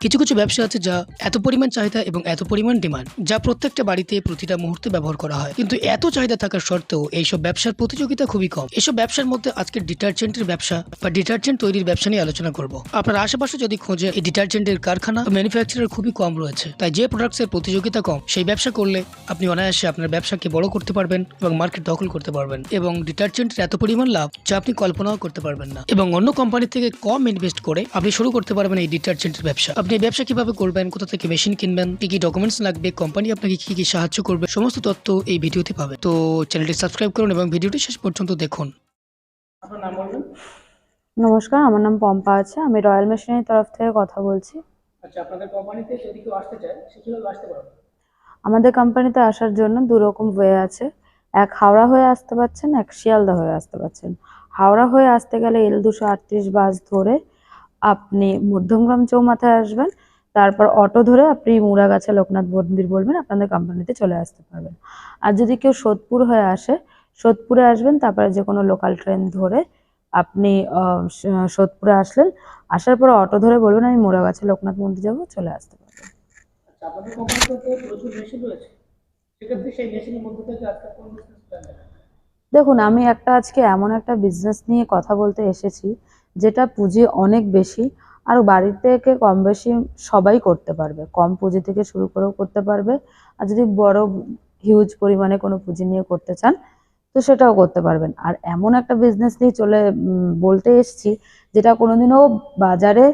কিছু কিছু ব্যবসা আছে যা এত পরিমাণ চাহিদা এবং এত পরিমাণ ডিমান্ড, যা প্রত্যেকটা বাড়িতে প্রতিটা মুহূর্তে ব্যবহার করা হয়। কিন্তু এত চাহিদা থাকার সত্ত্বেও এইসব ব্যবসার প্রতিযোগিতা খুবই কম। এসব ব্যবসার মধ্যে আজকে ডিটারজেন্টের ব্যবসা বা ডিটারজেন্ট তৈরির ব্যবসা নিয়ে আলোচনা করব। আপনার আশেপাশে যদি খোঁজে এই ডিটারজেন্টের কারখানা ম্যানুফ্যাকচারার খুবই কম রয়েছে। তাই যে প্রোডাক্টসের প্রতিযোগিতা কম, সেই ব্যবসা করলে আপনি অনায়াসে আপনার ব্যবসাকে বড় করতে পারবেন এবং মার্কেট দখল করতে পারবেন। এবং ডিটারজেন্টের এত পরিমাণ লাভ, যা আপনি কল্পনাও করতে পারবেন না। এবং অন্য কোম্পানি থেকে কম ইনভেস্ট করে আপনি শুরু করতে পারবেন এই ডিটারজেন্টের ব্যবসা। আপনি এই ব্যবসা কীভাবে করবেন কোথা থেকে মেশিন কিনবেন কি কি ডকুমেন্টস লাগবে কোম্পানি আপনাকে কি কি সাহায্য করবে সমস্ত তথ্য এই ভিডিওতে পাবে তো চ্যানেলটি সাবস্ক্রাইব করুন এবং ভিডিওটি শেষ পর্যন্ত দেখুন। আপনার নাম বলবেন? নমস্কার আমার নাম পম্পা আছে। আমি রয়্যাল মেশিনের তরফ থেকে কথা বলছি। আচ্ছা আপনাদের কোম্পানিতে যদি কেউ আসতে চায় সে কীভাবে আসতে পারবে? আমাদের কোম্পানিতে আসার জন্য দু রকম ওয়ে আছে। এক হাওড়া হয়ে আসতে পারছেন এক শিয়ালদা হয়ে আসতে পারছেন। হাওড়া হয়ে আসতে গেলে এল দুশো আটত্রিশ বাস ধরে আপনি মধ্যমগ্রাম চৌমাথায় আসবেন, তারপর অটো ধরে আপনি মুড়াগাছা লোকনাথ মন্দির বলবেন, আপনাদের কোম্পানিতে চলে আসতে পারবেন। আর যদি কেউ সোদপুর হয়ে আসে, সোদপুরে আসবেন, তারপরে যে কোনো লোকাল ট্রেন ধরে আপনি সোদপুরে আসলেন, আসার পর অটো ধরে বলবেন, আমি মুড়াগাছা লোকনাথ মন্দির যাব, চলে আসতে পারবেন আচ্ছা সেক্ষেত্রে সেই মেশিনের মধ্যে থেকে আজকে কোন বিজনেস প্ল্যান দেখুন, আমি একটা আজকে এমন একটা বিজনেস নিয়ে কথা বলতে এসেছি, যেটা পুঁজি অনেক বেশি, আর বাড়ি থেকে কম বেশি সবাই করতে পারবে। কম পুঁজি থেকে শুরু করেও করতে পারবে, আর যদি বড় হিউজ পরিমাণে কোনো পুঁজি নিয়ে করতে চান, তো সেটাও করতে পারবেন। আর এমন একটা বিজনেস নিয়ে চলে বলতে এসেছি, যেটা কোনোদিনও বাজারে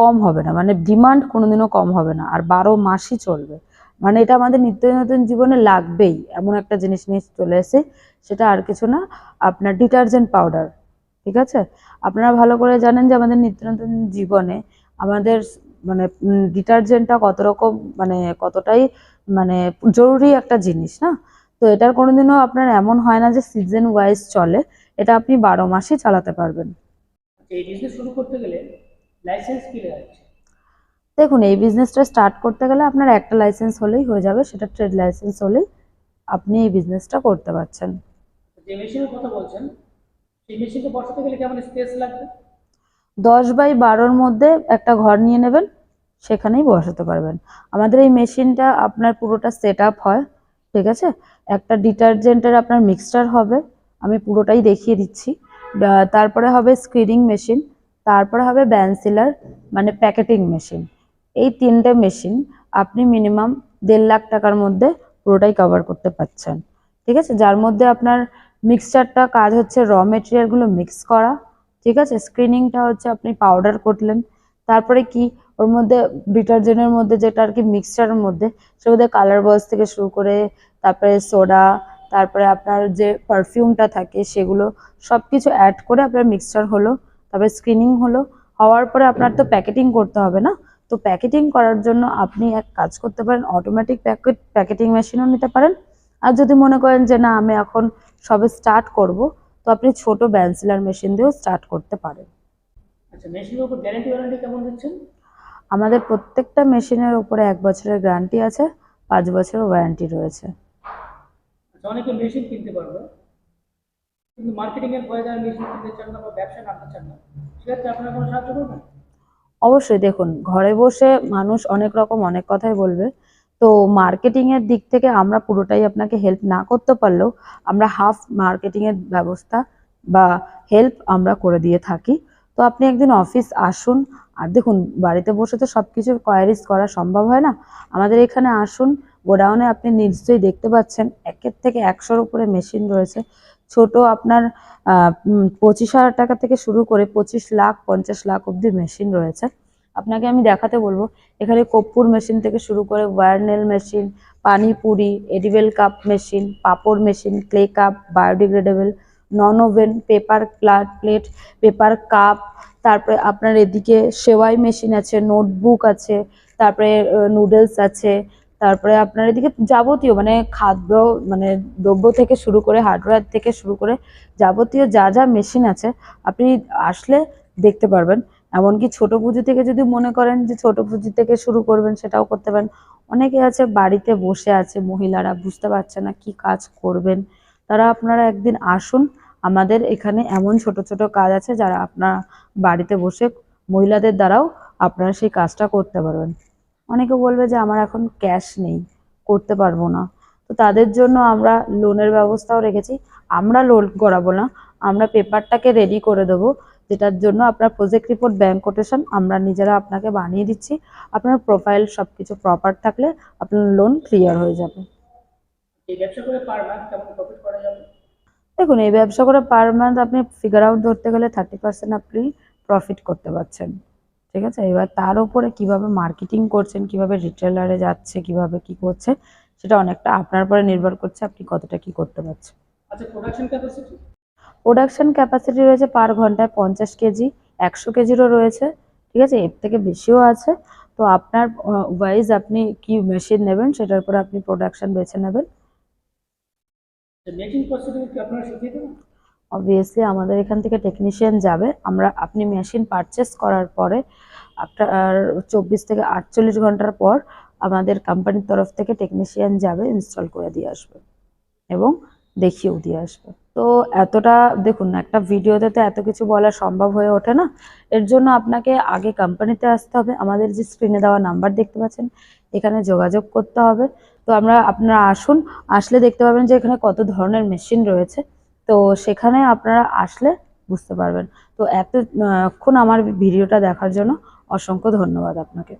কম হবে না মানে ডিমান্ড কোনোদিনও কম হবে না, আর বারো মাসই চলবে। মানে এটা আমাদের নিত্য নতুন জীবনে লাগবেই, এমন একটা জিনিস নিয়ে চলে এসে সেটা আর কিছু না, আপনার ডিটারজেন্ট পাউডার ঠিক আছে? আপনারা ভালো করে জানেন যে আমাদের নিত্য নতুন জীবনে আমাদের মানে ডিটারজেন্টটা কত রকম মানে কতটাই মানে জরুরি একটা জিনিস, না? তো এটার কোনোদিনও আপনার এমন হয় না যে সিজন ওয়াইজ চলে, এটা আপনি বারো মাসই চালাতে পারবেন। এই বিজনেস শুরু করতে গেলে লাইসেন্স কি দেখুন এই বিজনেসটা স্টার্ট করতে গেলে আপনার একটা লাইসেন্স হলেই হয়ে যাবে সেটা ট্রেড লাইসেন্স হলেই আপনি এই বিজনেসটা করতে পারছেন। দশ বাই বারোর মধ্যে একটা ঘর নিয়ে নেবেন সেখানেই বসাতে পারবেন। আমাদের এই মেশিনটা আপনার পুরোটা সেট আপ হয় ঠিক আছে? একটা ডিটারজেন্টের আপনার মিক্সচার হবে আমি পুরোটাই দেখিয়ে দিচ্ছি। তারপরে হবে স্ক্রিনিং মেশিন তারপরে হবে ব্যান্সিলার মানে প্যাকেটিং মেশিন এই তিনটে মেশিন আপনি মিনিমাম দেড় লাখ টাকার মধ্যে পুরোটাই কভার করতে পারছেন ঠিক আছে? যার মধ্যে আপনার মিক্সচারটা কাজ হচ্ছে র মেটেরিয়ালগুলো মিক্স করা। ঠিক আছে? স্ক্রিনিংটা হচ্ছে আপনি পাউডার করলেন। তারপরে কি? ওর মধ্যে ডিটারজেন্টের মধ্যে যেটা আর কি মিক্সচারের মধ্যে সের মধ্যে কালার বক্স থেকে শুরু করে, তারপরে সোডা তারপরে আপনার যে পারফিউমটা থাকে সেগুলো সব কিছু অ্যাড করে আপনার মিক্সচার হলো, তারপরে স্ক্রিনিং হলো। হওয়ার পরে আপনার তো প্যাকেটিং করতে হবে না? তো প্যাকেটিং করার জন্য আপনি এক কাজ করতে পারেন অটোমেটিক প্যাকেট প্যাকেটিং মেশিনও নিতে পারেন। আর যদি মনে করেন যে না আমি এখন সবে স্টার্ট করব তো আপনি ছোট ব্যান্সিলার মেশিন দিয়েও স্টার্ট করতে পারেন। আচ্ছা মেশিনের উপর গ্যারান্টি ওয়ারেন্টি কেমন দিচ্ছেন? আমাদের প্রত্যেকটা মেশিনের উপরে এক বছরের গ্যারান্টি আছে পাঁচ বছরের ওয়ারেন্টি রয়েছে। আচ্ছা অনেকে মেশিন কিনতে পারবে কিন্তু মার্কেটিং এর ভয়ে যারা মেশিন কিনতে চান না বা ব্যবসা নামতে চান না সেক্ষেত্রে আপনারা কোনো সাহায্য করবেন? অবশ্যই দেখুন, ঘরে বসে মানুষ অনেক রকম অনেক কথাই বলবে। তো মার্কেটিং এর দিক থেকে আমরা পুরোটাই আপনাকে হেল্প না করতে পারলেও আমরা হাফ মার্কেটিং এর ব্যবস্থা বা হেল্প আমরা করে দিয়ে থাকি। তো আপনি একদিন অফিস আসুন, আর দেখুন, বাড়িতে বসে তো সব কিছু কোয়ারিজ করা সম্ভব হয় না। আমাদের এখানে আসুন, গোডাউনে আপনি নিশ্চয়ই দেখতে পাচ্ছেন, একের থেকে একশোর উপরে মেশিন রয়েছে। ছোট আপনার পঁচিশ হাজার টাকা থেকে শুরু করে পঁচিশ লাখ, পঞ্চাশ লাখ অবধি মেশিন রয়েছে। আপনাকে আমি দেখাতে বলব, এখানে কর্পূর মেশিন থেকে শুরু করে ওয়ারনেল machine panipuri edible cup machine papad machine clay cup biodegradable non woven paper প্লাট plate paper cup তারপরে আপনার এদিকে সেওয়াই মেশিন আছে নোটবুক আছে, তারপরে নুডলস আছে তারপরে আপনার এদিকে যাবতীয় মানে খাদ্য মানে দ্রব্য থেকে শুরু করে হার্ডওয়্যার থেকে শুরু করে যাবতীয় যা যা মেশিন আছে, আপনি আসলে দেখতে পারবেন। এমনকি ছোট পুঁজি থেকে যদি মনে করেন যে ছোট পুঁজি থেকে শুরু করবেন, সেটাও করতে পারেন। অনেকে আছে বাড়িতে বসে আছে, মহিলারা বুঝতে পারছে না কি কাজ করবেন। তারা আপনারা একদিন আসুন, আমাদের এখানে এমন ছোট ছোট কাজ আছে যারা আপনারা বাড়িতে বসে মহিলাদের দ্বারাও আপনারা সেই কাজটা করতে পারবেন। অনেকে বলবে যে আমার এখন ক্যাশ নেই করতে পারব না। তো তাদের জন্য আমরা লোনের ব্যবস্থাও রেখেছি। আমরা লোন করাবো না আমরা পেপারটাকে রেডি করে দেবো যেটার জন্য আপনার প্রজেক্ট রিপোর্ট ব্যাংক কোটেশন আমরা নিজেরা আপনাকে বানিয়ে দিচ্ছি। আপনার প্রোফাইল সব কিছু প্রপার থাকলে আপনার লোন ক্লিয়ার হয়ে যাবে। ব্যবসা করে পার মান্থ কেমন প্রফিট করা যাবে? দেখুন এই ব্যবসা করে পার মান্থ আপনি ফিগার আউট ধরতে গেলে থার্টি পার্সেন্ট আপনি প্রফিট করতে পারছেন। ঠিক আছে? এবার তার উপরে কীভাবে মার্কেটিং করছেন কীভাবে রিটেলারে যাচ্ছে কীভাবে কি করছে সেটা অনেকটা আপনার উপরে নির্ভর করছে আপনি কতটা কি করতে পারছেন। আচ্ছা প্রোডাকশন ক্যাপাসিটি রয়েছে পার ঘন্টায় পঞ্চাশ কেজি একশো কেজিরও রয়েছে ঠিক আছে? এর থেকে বেশিও আছে। তো আপনার ওয়াইজ আপনি কি মেশিন নেবেন সেটার উপরে আপনি প্রোডাকশন বেছে নেবেন। মেকিং প্রসিডিউর কি আপনারা শিখিয়ে দেবেন অবভিয়াসলি আমাদের এখান থেকে টেকনিশিয়ান যাবে। আমরা, আপনি মেশিন পারচেস করার পরে, আপনার চব্বিশ থেকে আটচল্লিশ ঘণ্টার পর আমাদের কোম্পানির তরফ থেকে টেকনিশিয়ান যাবে ইনস্টল করে দিয়ে আসবে এবং দেখিয়েও দিয়ে আসবে। তো এতটা, দেখুন, একটা ভিডিওতে তো এত কিছু বলা সম্ভব হয়ে ওঠে না। এর জন্য আপনাকে আগে কোম্পানিতে আসতে হবে। আমাদের যে স্ক্রিনে দেওয়া নাম্বার দেখতে পাচ্ছেন, এখানে যোগাযোগ করতে হবে। তো আমরা, আপনারা আসুন, আসলে দেখতে পাবেন যে এখানে কত ধরনের মেশিন রয়েছে। তো সেখানে আপনারা আসলে বুঝতে পারবেন। তো এতক্ষণ আমার ভিডিওটা দেখার জন্য অসংখ্য ধন্যবাদ আপনাকে।